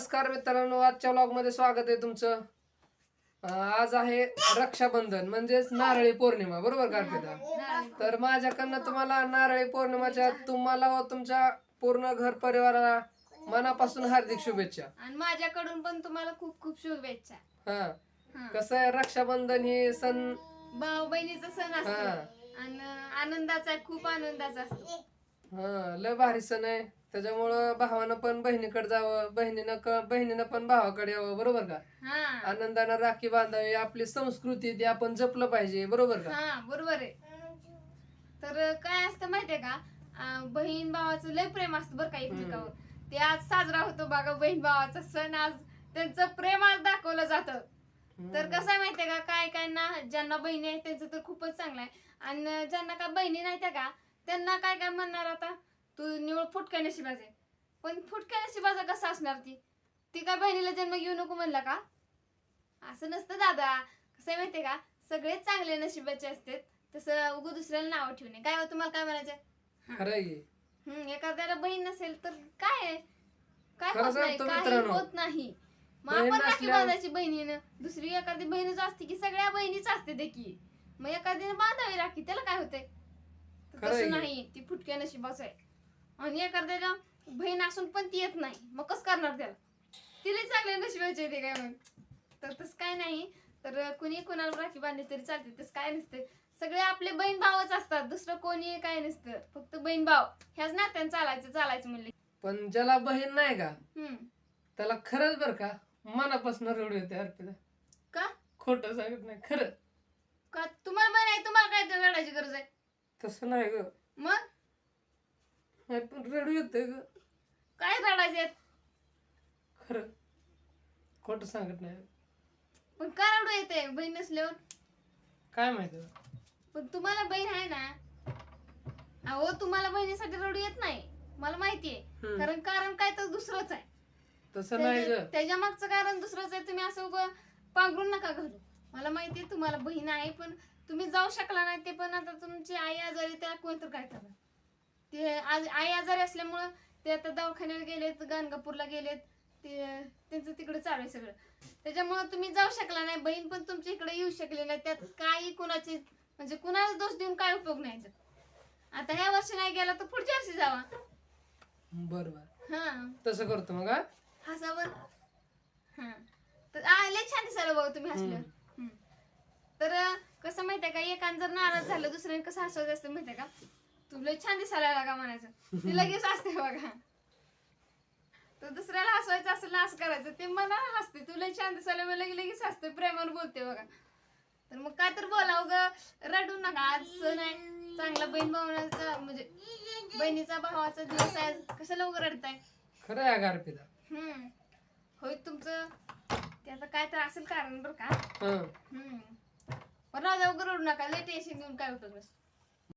नमस्कार मित्रांनो आजच्या व्लॉगमध्ये स्वागत आहे तुमचं. आज आहे रक्षाबंधन म्हणजेच नारळी पौर्णिमा बरोबर का अर्पिता? तर माझ्याकडनं तुम्हाला नारळी पौर्णिमाच्या तुम्हाला व तुमच्या पूर्ण घर परिवाराला मनापासून हार्दिक शुभेच्छा. आणि माझ्याकडून पण तुम्हाला खूप खूप शुभेच्छा. हा. हा. कसं आहे रक्षाबंधन ही सण भाऊ बहिणीचा सण असतो. आणि आनंदाचा खूप आनंदाचा असतो. हा लय भारी सण आहे. त्याच्यामुळं भावानं पण बहिणीकडे जावं बहिणीनं क- बहिणीनं पण भावाकडे यावं बरोबर का? हा. आनंदानं राखी बांधावी आपली संस्कृती ती आपण जपलं पाहिजे बरोबर का? हा बरोबर आहे. तर काय असतं माहितीये का? अं, बहीण भावाचं लय प्रेम असतं बरं का एकमेकावर. ते आज साजरा होतो बघा बहीण भावाचा सण आज त्यांचं प्रेम आज दाखवलं जातं. तर कसं आहे माहितीये का? काय काय ना ज्यांना बहिणी आहेत त्यांचं तर खूपच चांगलं आहे. आणि ज्यांना काय बहिणी नाही त्या का? त्यांना काय काय म्हणणार आता? तू निवड फुटक्या नशिबाचे. पण फुटक्या नशिबाचा कसा असणार ती? ती काय बहिणीला जन्म घेऊ नको म्हणला का? असं नसतं दादा. कसं माहितीये का? सगळेच चांगले नशिबाचे असतात. तसं उगं दुसऱ्याला नाव ठेवणे. काय हो तुम्हाला काय म्हणायचं खरं आहे. की. हम्म एखाद्याला बहीण नसेल तर काय आहे? काय खरं होत नाही? सांगतो काही मित्रांनो. होत नाही. मग बहीण आपण राखी बांधायची बहिणीनं. दुसरी एखादी बहीणच असते की सगळ्या बहिणीच असते की मग एखादीने बांधावी राखी. त्याला काय खरं आहे तसं. नाही ती फुटक्या नशिबाच आहे. आणि एखाद्याला बहीण असून पण ती येत नाही. मग कसं करणार त्याला? तिला चांगले नशिबाचे ते काय मग तर तसं काय नाही. तर कुणी कोणाला राखी बांधली तरी चालते तसं काय नसते. सगळे आपले बहीण भावच असतात दुसरं कोणी काय नसतं. फक्त बहीण भाव. ह्याच नात्यानं चालायचं चालायचं म्हणले. पण ज्याला बहीण नाही का हम्म. त्याला खरंच बर का मनापासून रडू येते अर्पिता. का? खोट सांगत नाही खरं. का? तुम्हाला बहीण आहे तुम्हाला काय तर रडायची गरज आहे. तसं नाही ग. मग? नाही पण रडू येते ग. काय रडायचे खरं. खोट सांगत नाही. पण का रडू येते बहीण नसल्यावर? काय माहिती पण तुम्हाला बहीण आहे ना? अहो तुम्हाला बहिणीसाठी रडू येत नाही. मला माहितीये. हम्म. कारण कारण काय तर दुसरंच आहे. तसं नाही ग. त्याच्या त्याच्या मागचं कारण दुसरंच आहे. तुम्ही असं उभं पांघरून नका घालू. मला माहितीये तुम्हाला बहीण आहे पण तुम्ही जाऊ शकला नाही ते पण आता तुमची आई आजारी त्याला कोणतं काय करणार ते आज आई आजारी असल्यामुळं ते आता दवाखान्यात गेलेत गाणगापूरला गेलेत ते त्यांचं तिकडे चालू आहे सगळं. त्याच्यामुळं तुम्ही जाऊ शकला नाही बहीण पण तुमच्या इकडे येऊ शकले नाही त्यात काही कुणाची म्हणजे कुणाला दोष देऊन काय उपयोग नाही. आता ह्या वर्षी नाही गेला तर पुढच्या वर्षी जावा. बर बर. हा. तसं करतो मग हा? हसावर हा. तर आ, लय छान दिसायला बघा तुम्ही हसल्यावर. तर कसं माहितीये का एकान जर नाराज झालं दुसऱ्याने कसं हसवायचं असतं माहितीये का? तू लय छान दिसायला लागा म्हणायचं? ती लगेच असते बघा. तर दुसऱ्याला हसवायचं असेल ना असं करायचं. ते मला हसते. तू लय छान दिसायला मी लगे लगेच हसते प्रेमानं बोलते बघा. तर मग काय तर बोलावं ग. रडू नका आज सण आहे. चांगला बहीण भावनाचा म्हणजे बहिणीचा भावाचा दिवस आहे. कशाला उगा रडताय? खरं आहे अगं अर्पिता हम्म. होय तुमचं त्याचं काय तर असेल कारण बरं का? हम्म. पण राहू द्या उगा नका लय टेन्शन घेऊन काय उपयोग नसतो